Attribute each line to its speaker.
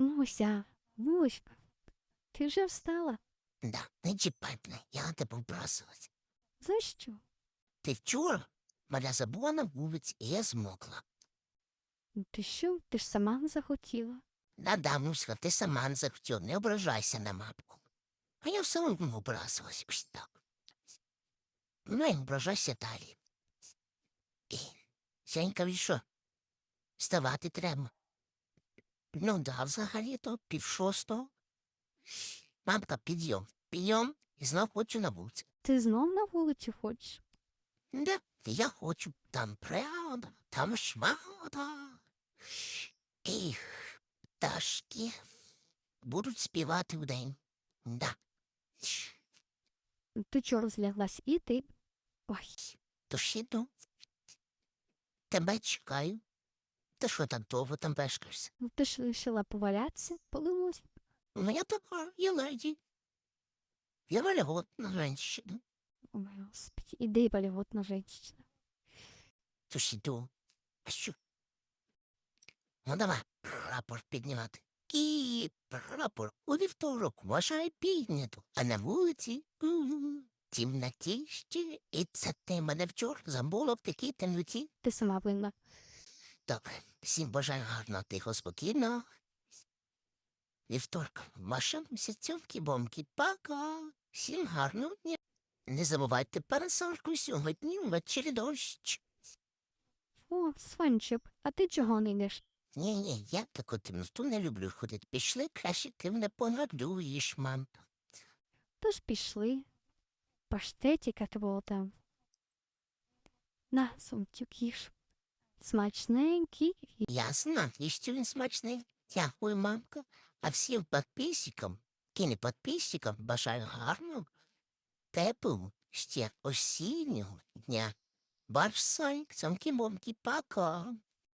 Speaker 1: Муся, Муська, ти вже встала?
Speaker 2: Да, не чіпай мене, я тебе вбрасувати.
Speaker 1: За що?
Speaker 2: Ти вчора мене забула на вулиці, і я змокла.
Speaker 1: Ти що? Ти ж сама не захотіла.
Speaker 2: Да-да, Муська, ти сама не захотів, не ображайся на мапку. А я все одно образилась ось так. Ну, і ображайся далі. І, Сенька, що? Вставати треба. Ну, да, взагалі-то пів шостого. Мамка, підйом, підйом, і знов хочу на вулицю.
Speaker 1: Ти знов на вулицю хочеш?
Speaker 2: Да, я хочу там правда, там шмата. І пташки будуть співати вдень. Да.
Speaker 1: Ти чого розляглась і ти? Ой,
Speaker 2: То ж іду. Тебе чекаю. Ти що так довго там вешкаєшся?
Speaker 1: ну ти ж вирішила повалятися, полилось.
Speaker 2: Ну, я така, я леді. Я вальготна женщина.
Speaker 1: Ой, господи, іди болівотна женщина.
Speaker 2: То ж іду. А що? Ну, давай прапор піднімати. І прапор у вівторок вважає піднято, а на вулиці у, тімнотіще, і це ти мене вчора забула в такій темноті.
Speaker 1: Ти сама винна.
Speaker 2: Добре, всім бажаю гарного, тихо, спокійно. Вівторк, ваша місяцьовки бомки. Пока. Всім гарного дня. Не забувайте парасольку сьогодні ввечері дощ.
Speaker 1: О, Сванчик, а ти чого не йдеш?
Speaker 2: Ні, ні, я таку темноту не люблю ходити. Пішли, краще ти мене понадуєш, мам.
Speaker 1: Тож пішли. Паштетіка твого там. На, сумтюк їж. Смачненький.
Speaker 2: Ясно, і що він смачний. Дякую, мамка. А всім підписчикам, кінопідписчикам бажаю гарного, теплого, ще осіннього дня. Ваш Сонік, цьомкі-момки, пока.